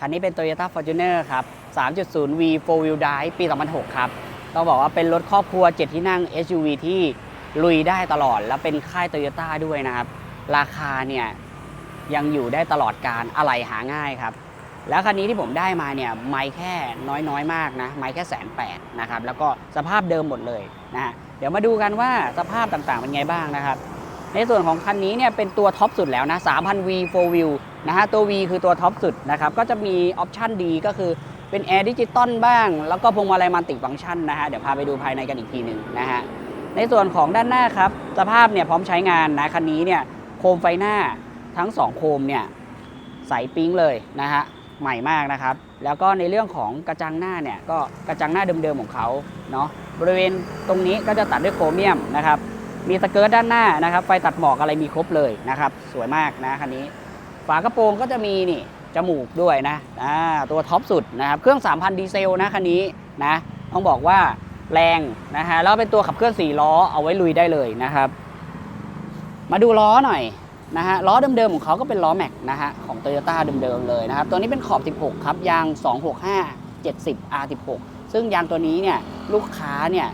คันนี้เป็น Toyota Fortuner ครับ 3.0V 4 Wheel Drive ปี 2006 ครับ ต้องบอกว่าเป็นรถครอบครัว 7 ที่นั่ง SUV ที่ลุยได้ตลอด แล้วเป็นค่าย Toyota ด้วยนะครับ ราคาเนี่ยยังอยู่ได้ตลอดการอะไหล่หาง่ายครับ แล้วคันนี้ที่ผมได้มาเนี่ยไม่แค่น้อยๆ มากนะ ไม่แค่แสนแปดนะครับ แล้วก็สภาพเดิมหมดเลยนะฮะเดี๋ยวมาดูกันว่าสภาพต่างๆเป็นไงบ้างนะครับ ในส่วนของคันนี้เนี่ยเป็นตัวท็อปสุดแล้วนะ 3,000V 4 Wheel นะฮะตัว V คือตัวท็อปสุดนะครับก็จะมีออปชันดีก็คือเป็นแอร์ดิจิตอลบ้าง แล้วก็พวงมาลัยมัลติฟังก์ชันนะฮะเดี๋ยวพาไปดูภายในกันอีกทีหนึ่งนะฮะในส่วนของด้านหน้าครับสภาพเนี่ยพร้อมใช้งานนะคันนี้เนี่ยโคมไฟหน้าทั้ง 2 โคมเนี่ยใสปิ๊งเลยนะฮะใหม่มากนะครับ แล้วก็ในเรื่องของกระจังหน้าเนี่ยก็กระจังหน้าเดิมๆของเขาเนาะบริเวณตรงนี้ก็จะตัดด้วยโครเมียมนะครับมีสเกิร์ตด้านหน้านะครับไฟตัดหมอกอะไรมีครบเลยนะครับสวยมากนะคันนี้ ฝากระโปรงก็จะมีนี่จมูกด้วยนะอ่าตัวท็อปสุดนะครับเครื่อง 3,000 ดีเซลนะคันนี้นะต้องบอกว่าแรงนะฮะแล้วเป็นตัวขับเคลื่อน4ล้อเอาไว้ลุยได้เลยนะครับ มาดูล้อหน่อยนะฮะล้อเดิมๆของเขาก็เป็นล้อแม็กนะฮะของ Toyota เดิมๆเลยนะครับ ตัวนี้เป็นขอบ 16 ครับ ยาง 265 70 R16 ซึ่งยางตัวนี้เนี่ยลูกค้าเนี่ย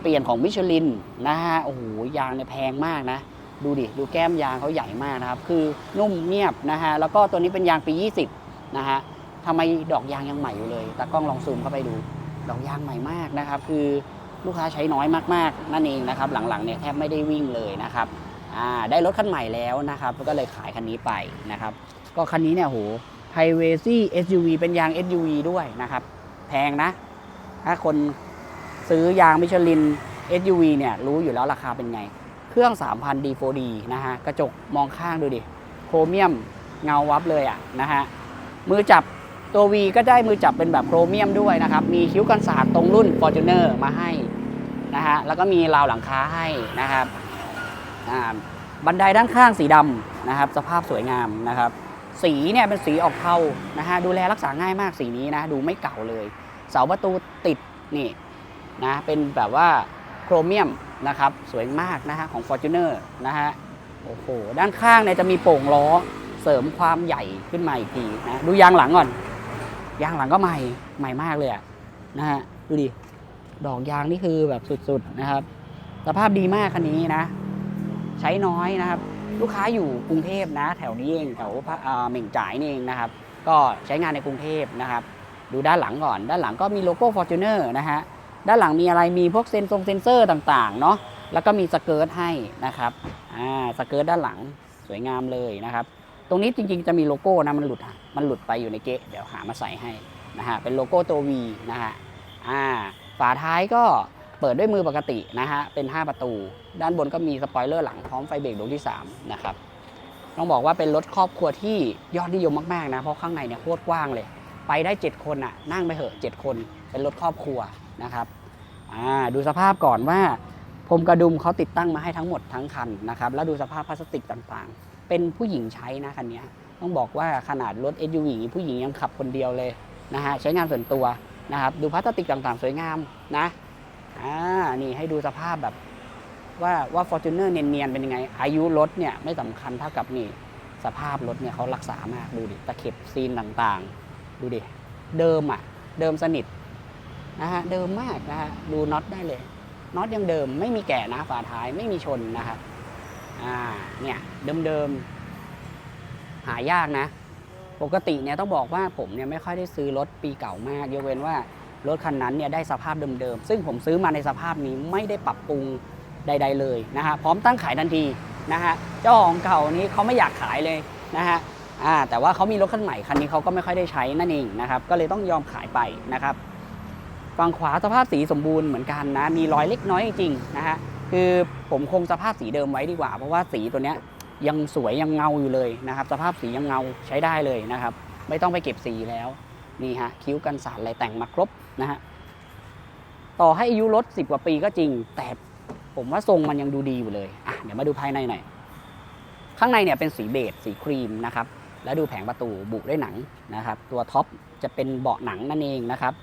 เปลี่ยนของมิชลินนะฮะโอ้โหยางเนี่ยแพงมากนะ ดูดิ ดูแก้มยางเขาใหญ่มากนะครับ คือนุ่มเงียบนะฮะ แล้วก็ตัวนี้เป็นยางปี 20 นะฮะทำไมดอกยางยังใหม่อยู่เลยตากล้องลองซูมเข้าไปดู ดอกยางใหม่มากนะครับ คือลูกค้าใช้น้อยมากๆ นั่นเองนะครับ หลังๆเนี่ยแทบไม่ได้วิ่งเลยนะครับ อ่า ได้รถคันใหม่แล้วนะครับ ก็เลยขายคันนี้ไปนะครับ ก็คันนี้เนี่ยโหไฮเวซี่ SUV เป็นยาง SUV ด้วยนะครับ แพงนะ ถ้าคนซื้อยางมิชลิน SUV เนี่ยรู้อยู่แล้วราคาเป็นไง เครื่อง 3,000 D4D นะฮะ กระจกมองข้างดูดิ โครเมียมเงาวับเลยอะนะฮะ มือจับตัว V ก็ได้มือจับเป็นแบบโครเมียมด้วยนะครับ มีคิ้วกันศาสตรงรุ่น Fortuner มาให้นะฮะ แล้วก็มีราวหลังคาให้นะครับอ่าบันไดด้านข้างสีดำนะครับ สภาพสวยงามนะครับ สีเนี่ยเป็นสีออกเทานะฮะ ดูแลรักษาง่ายมากสีนี้นะ ดูไม่เก่าเลย เสาประตูติดนี่นะ เป็นแบบว่าโครเมียม นะครับ สวยมากนะฮะของ Fortuner นะฮะโอ้โหด้านข้างเนี่ยจะมีโป่งล้อเสริมความใหญ่ขึ้นมาอีกทีนะดูยางหลังก่อน ยางหลังก็ใหม่ใหม่มากเลยอะนะฮะดูดิดอกยางนี่คือแบบสุดๆนะครับ สภาพดีมากคันนี้นะ ใช้น้อยนะครับ ลูกค้าอยู่กรุงเทพนะ แถวนี้เองแถวพระเหม่งจ่ายนี่เองนะครับ ก็ใช้งานในกรุงเทพนะครับ ดูด้านหลังก่อน ด้านหลังก็มีโลโก้ Fortuner นะฮะ ด้านหลังมีอะไรมีพวกเซนทรงเซนเซอร์ต่างๆเนาะแล้วก็มีสเกิร์ตให้นะครับอ่าสเกิร์ตด้านหลังสวยงามเลยนะครับ ตรงนี้จริงๆจะมีโลโก้นะมันหลุดมันหลุดไปอยู่ในเกะเดี๋ยวหามาใส่ให้นะฮะเป็นโลโก้ตัว V นะฮะอ่าฝาท้ายก็เปิดด้วยมือปกตินะฮะเป็น 5 ประตู ด้านบนก็มีสปอยเลอร์หลังพร้อมไฟเบรกดวงที่3นะครับต้องบอกว่าเป็นรถครอบครัวที่ยอดนิยมมากๆนะเพราะข้างในเนี่ยโคตรกว้างเลย ไปได้ 7 คนอะนั่งไปเหอะ 7 คนเป็นรถครอบครัว นะครับดูสภาพก่อนว่าพรมกระดุมเขาติดตั้งมาให้ทั้งหมดทั้งคันนะครับแล้วดูสภาพพลาสติกต่างๆ เป็นผู้หญิงใช้นะคันนี้ต้องบอกว่าขนาดรถ SUV ผู้หญิงยังขับคนเดียวเลยนะฮะใช้งานส่วนตัวนะครับดูพลาสติกต่างๆ สวยงามนะอ่านี่ให้ดูสภาพแบบว่าว่า Fortuner เนียนๆเป็นยังไง อายุรถเนี่ยไม่สำคัญเท่ากับนี่สภาพรถเนี่ยเขารักษามากดูดิตะเข็บซีนต่างๆ ดูดิเดิมอะ เดิมสนิท นะฮะเดิมมากนะฮะดูน็อตได้เลยน็อตยังเดิมไม่มีแกะนะฝาท้ายไม่มีชนนะครับอ่าเนี่ยเดิมๆหายากนะ ปกติเนี่ยต้องบอกว่าผมเนี่ยไม่ค่อยได้ซื้อรถปีเก่ามากยกเว้นว่ารถคันนั้นเนี่ยได้สภาพเดิมๆซึ่งผมซื้อมาในสภาพนี้ไม่ได้ปรับปรุงใด ๆ เลยนะฮะพร้อมตั้งขายทันทีนะฮะเจ้าของเก่านี้เขาไม่อยากขายเลยนะฮะอ่าแต่ว่าเขามีรถคันใหม่คันนี้เขาก็ไม่ค่อยได้ใช้นั่นเองนะครับก็เลยต้องยอมขายไปนะครับ ฝั่งขวาสภาพสีสมบูรณ์เหมือนกันนะ มีรอยเล็กน้อยจริงๆนะฮะ คือผมคงสภาพสีเดิมไว้ดีกว่า เพราะว่าสีตัวเนี้ยยังสวยยังเงาอยู่เลยนะครับ สภาพสียังเงาใช้ได้เลยนะครับ ไม่ต้องไปเก็บสีแล้ว นี่ฮะคิ้วกันสาดอะไรแต่งมาครบนะฮะ ต่อให้อายุรถ 10 กว่าปีก็จริง แต่ผมว่าทรงมันยังดูดีอยู่เลย อะ เดี๋ยวมาดูภายในหน่อย ข้างในเนี่ยเป็นสีเบจสีครีมนะครับ แล้วดูแผงประตูบุด้วยหนังนะครับ ตัวท็อปจะเป็นเบาะหนังนั่นเองนะครับ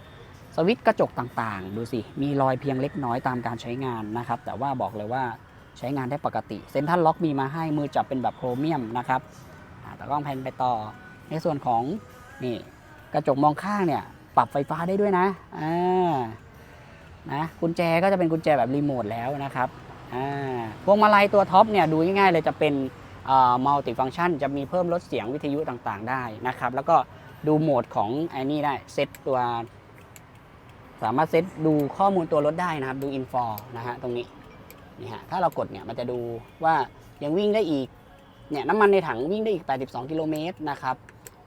สวิตช์กระจกต่างๆ ดูสิ มีรอยเพียงเล็กน้อยตามการใช้งานนะครับ แต่ว่าบอกเลยว่าใช้งานได้ปกติ เซ็นทรัลล็อกมีมาให้มือจับเป็นแบบโครเมียมนะครับอ่าแต่กล้องแพนไปต่อ ในส่วนของนี่กระจกมองข้างเนี่ยปรับไฟฟ้าได้ด้วยนะอ่านะกุญแจก็จะเป็นกุญแจแบบรีโมทแล้วนะครับอ่าพวงมาลัยตัวท็อปเนี่ยดูง่ายๆเลยจะเป็นมัลติฟัง c t ชันจะมีเพิ่มลดเสียงวิทยุต่างๆ ได้นะครับ แล้วก็ดูโหมดของไอ้นี่ได้เซตตัว สามารถเซตดูข้อมูลตัวรถได้นะครับ ดูอินฟอร์นะฮะตรงนี้นี่ฮะถ้าเรากดเนี่ยมันจะดูว่ายังวิ่งได้อีกเนี่ยน้ำมันในถังวิ่งได้อีก 82 กิโลเมตรนะครับ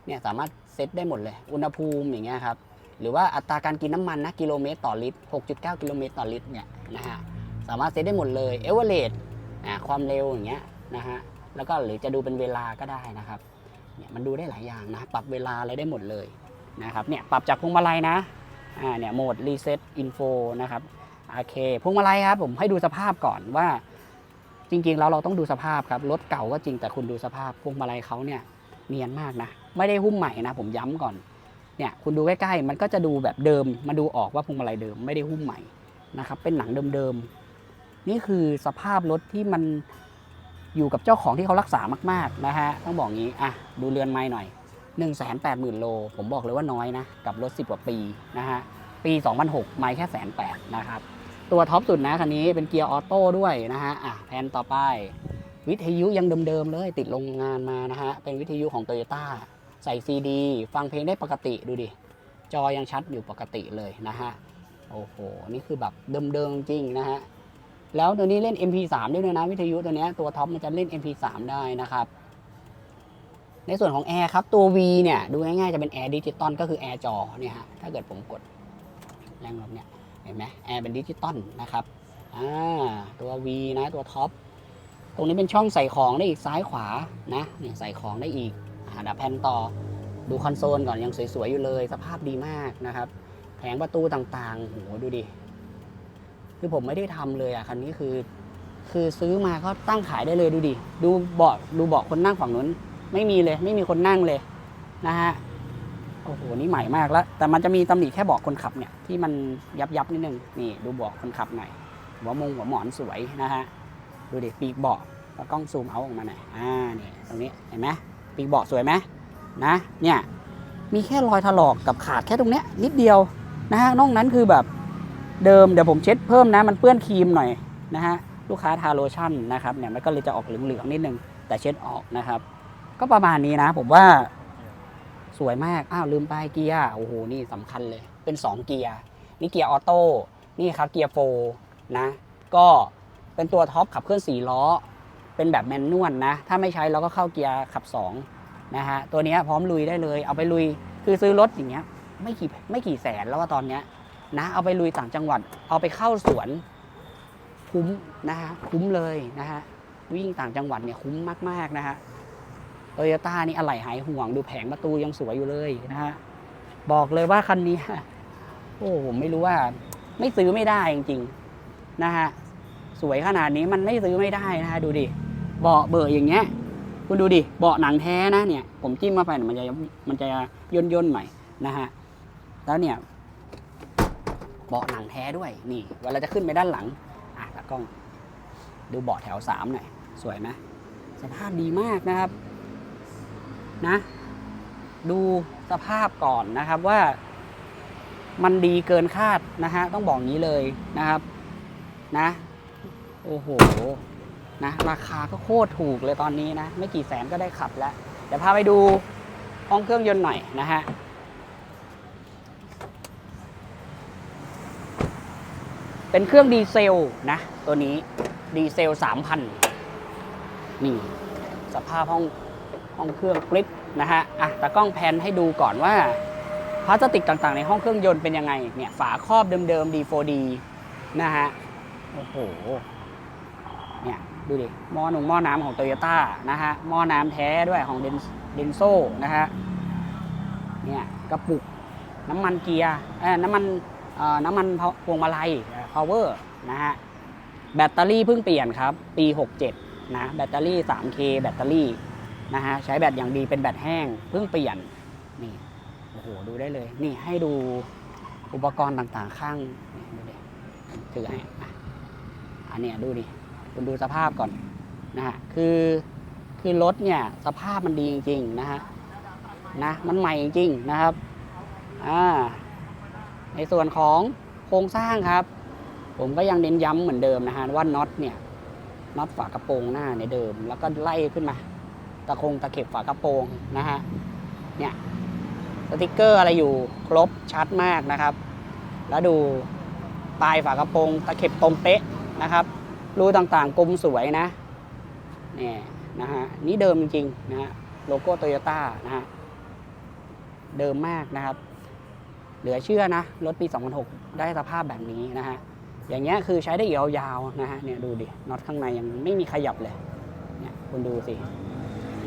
เนี่ยสามารถเซตได้หมดเลย อุณหภูมิอย่างเงี้ยครับหรือว่าอัตราการกินน้ำมันนะกิโลเมตรต่อลิตร 6.9 กิโลเมตรต่อลิตรเนี่ยนะฮะสามารถเซตได้หมดเลยเอเวอเรสอ่าความเร็วอย่างเงี้ยนะฮะแล้วก็หรือจะดูเป็นเวลาก็ได้นะครับเนี่ยมันดูได้หลายอย่างนะปรับเวลาอะไรได้หมดเลยนะครับเนี่ยปรับจากพวงมาลัยนะ อ่าเนี่ยโหมด reset info นะครับโอเคพวงมาลัยครับผมให้ดูสภาพก่อนว่า จริงๆแล้วเราต้องดูสภาพครับรถเก่าก็จริงแต่คุณดูสภาพพวงมาลัยเขาเนี่ยเนียนมากนะ ไม่ได้หุ้มใหม่นะผมย้ำก่อนเนี่ยคุณดูใกล้ๆมันก็จะดูแบบเดิมมาดูออกว่าพวงมาลัยเดิมไม่ได้หุ้มใหม่นะครับเป็นหนังเดิมๆนี่คือสภาพรถที่มันอยู่กับเจ้าของที่เขารักษามากๆนะฮะต้องบอกงี้อะดูเรือนไม้หน่อย 1 8 0 0 0 0 โล ผมบอกเลยว่าน้อยนะ กับรถ 10 กว่าปีนะฮะ ปี 2006 ไม่แค่แสนแปดนะครับ ตัวท็อปสุดนะคันนี้เป็นเกียร์ออโต้ด้วยนะฮะ อะแผนต่อไป วิทยุยังเดิมๆเลยติดโรงงานมานะฮะ เป็นวิทยุของโตโยต้าใส่ซีดีฟังเพลงได้ปกติดูดิ จอยังชัดอยู่ปกติเลยนะฮะ โอ้โห นี่คือแบบเดิมๆจริงนะฮะแล้วตัวนี้เล่น MP3 ได้ด้วยนะวิทยุตัวนี้ตัวท็อปมันจะเล่น MP3 ได้นะครับ ในส่วนของแอร์ครับตัว V เนี่ยดูง่ายๆจะเป็นแอร์ดิจิตอลก็คือแอร์จอเนี่ยฮะถ้าเกิดผมกดแรงลมเนี่ยเห็นไหมแอร์เป็นดิจิตอลนะครับอ่าตัว V นะตัวท็อปตรงนี้เป็นช่องใส่ของได้อีกซ้ายขวานะเนี่ยใส่ของได้อีกอ่าดับแผ่นต่อดูคอนโซลก่อนยังสวยๆอยู่เลย สภาพดีมากนะครับแผงประตูต่างๆโหดูดิคือผมไม่ได้ทำเลยอะคันนี้คือ คือซื้อมาก็ตั้งขายได้เลยดูดิดูเบาะดูเบาะคนนั่งฝั่งนู้น ไม่มีเลยไม่มีคนนั่งเลยนะฮะโอ้โหนี่ใหม่มากแล้ว แต่มันจะมีตำหนิแค่เบาะคนขับเนี่ยที่มันยับยับนิดนึงนี่ดูเบาะคนขับหน่อยหัวมงหัวหมอนสวยนะฮะดูดิปีกเบาะแล้วกล้องซูมเอาออกมาหน่อยอ่านี่ตรงนี้เห็นไหมปีกเบาะสวยไหมนะเนี่ยมีแค่รอยถลอกกับขาดแค่ตรงเนี้ยนิดเดียวนะฮะนอกนั้นคือแบบเดิมเดี๋ยวผมเช็ดเพิ่มนะ มันเปื้อนครีมหน่อยนะฮะลูกค้าทาโลชั่นนะครับเนี่ยมันก็เลยจะออกเหลืองๆนิดนึงแต่เช็ดออกนะครับ ก็ประมาณนี้นะ ผมว่าสวยมาก อ้าวลืมไปเกียร์โอ้โหนี่สำคัญเลย เป็น 2 เกียร์นี่เกียร์ออโต้นี่ครับเกียร์โฟนะ ก็เป็นตัวท็อปขับเคลื่อน4ล้อ เป็นแบบแมนนวลนะ ถ้าไม่ใช้เราก็เข้าเกียร์ขับ2นะฮะตัวนี้พร้อมลุยได้เลย เอาไปลุยคือซื้อรถอย่างเงี้ยไม่กี่ไม่กี่แสนแล้วว่าตอนเนี้ยนะเอาไปลุยต่างจังหวัด เอาไปเข้าสวนคุ้มนะฮะคุ้มเลยนะฮะวิ่งต่างจังหวัดเนี่ยคุ้มมากๆนะฮะ โตโยต้านี่อะไหล่หายห่วง ดูแผงประตูยังสวยอยู่เลยนะฮะบอกเลยว่าคันนี้ โอ้ผมไม่รู้ว่า ไม่ซื้อไม่ได้จริงๆนะฮะสวยขนาดนี้มันไม่ซื้อไม่ได้นะฮะดูดิเบาะเบอร์อย่างเงี้ย คุณดูดิเบาะหนังแท้นะเนี่ย ผมจิ้มมาไปมันจะมันจะย่นย่นใหม่นะฮะแล้วเนี่ยเบาะหนังแท้ด้วยนี่เวลาจะขึ้นไปด้านหลังอะตากล้อง ดูเบาะแถวสามหน่อยสวยไหมสภาพดีมากนะครับ นะ ดูสภาพก่อนนะครับว่ามันดีเกินคาดนะฮะ ต้องบอกงี้เลยนะครับ นะ โอ้โห นะ ราคาก็โคตรถูกเลยตอนนี้นะ ไม่กี่แสนก็ได้ขับแล้ว เดี๋ยวพาไปดูห้องเครื่องยนต์หน่อยนะฮะเป็นเครื่องดีเซลนะ ตัวนี้ดีเซล 3,000 นี่ สภาพห้อง ห้องเครื่องกริปนะฮะอะตากล้องแพนให้ดูก่อนว่าพลาสติกต่างๆ ในห้องเครื่องยนต์เป็นยังไงเนี่ยฝาครอบเดิมๆ D4D นะฮะโอ้โหเนี่ยดูดิหม้อหนุ่งหม้อน้ำของโตโยต้านะฮะหม้อน้ำแท้ด้วยของเดนเดนโซนะฮะเนี่ยกระปุกน้ำมันเกียร์เอ้ยน้ำมันเอ่อน้ำมันพวงมาลัย power นะฮะแบตเตอรี่เพิ่งเปลี่ยนครับ ปี 67 นะ แบตเตอรี่ 3K แบตเตอรี่ นะฮะใช้แบตอย่างดีเป็นแบตแห้งเพิ่งเปลี่ยนนี่โอ้โหดูได้เลย นี่ให้ดูอุปกรณ์ต่างๆข้างนี่ดูดิถือให้อะอันนี้ดูดิคุณดูสภาพก่อนนะฮะคือคือรถเนี่ยสภาพมันดีจริงๆนะฮะนะมันใหม่จริงๆนะครับอ่าในส่วนของโครงสร้างครับ ผมก็ยังเน้นย้ำเหมือนเดิมนะฮะว่าน็อตเนี่ยน็อตฝากระโปรงหน้าในเดิม แล้วก็ไล่ขึ้นมา ตะคงตะเข็บฝากระโปรงนะฮะเนี่ยสติกเกอร์อะไรอยู่ครบชัดมากนะครับ แล้วดูปลายฝากระโปรงตะเข็บตรงเป๊ะนะครับรูต่างๆกลมสวยนะเนี่ยนะฮะนี่เดิมจริงๆนะฮะโลโก้โตโยต้านะฮะเดิมมากนะครับ เหลือเชื่อนะ รถปี 2006 ได้สภาพแบบนี้นะฮะอย่างเงี้ยคือใช้ได้ยาวๆนะฮะเนี่ยดูดิน็อตข้างในยังไม่มีขยับเลยเนี่ยคุณดูสิ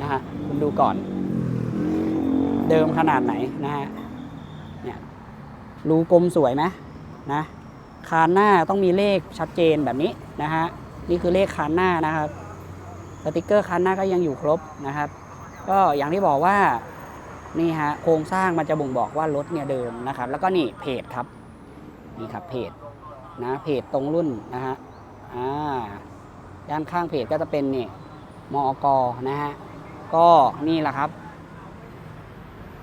นะฮะคุณดูก่อน เดิมขนาดไหนนะฮะเนี่ยรูกลมสวยไหมนะคานหน้าต้องมีเลขชัดเจนแบบนี้นะฮะนี่คือเลขคานหน้านะครับสติกเกอร์คานหน้าก็ยังอยู่ครบนะครับ ก็อย่างที่บอกว่านี่ฮะโครงสร้างมันจะบ่งบอกว่ารถเนี่ยเดิมนะครับ แล้วก็นี่เพจครับนี่ครับเพจนะเพจตรงรุ่นนะฮะอ่าด้านข้างเพจก็จะเป็นนี่มอกนะฮะ ก็นี่แหละครับ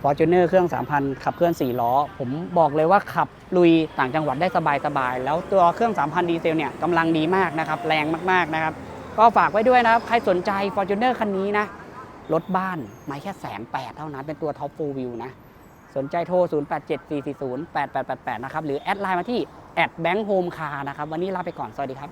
Fortuner เครื่อง 3,000 ขับเคลื่อน 4 ล้อ ผมบอกเลยว่าขับลุยต่างจังหวัดได้สบายๆ แล้วตัวเครื่อง 3,000 ดีเซลเนี่ยกำลังดีมากนะครับ แรงมากๆนะครับ ก็ฝากไว้ด้วยนะครับ ใครสนใจ Fortuner คันนี้นะ รถบ้านไม่แค่แสนแปดเท่านั้นเป็นตัวท็อปฟูลวิวนะ สนใจโทร 0874408888 นะครับ หรือแอดไลน์มาที่แอดแบงค์โฮมคาร์นะครับ วันนี้ลาไปก่อน สวัสดีครับ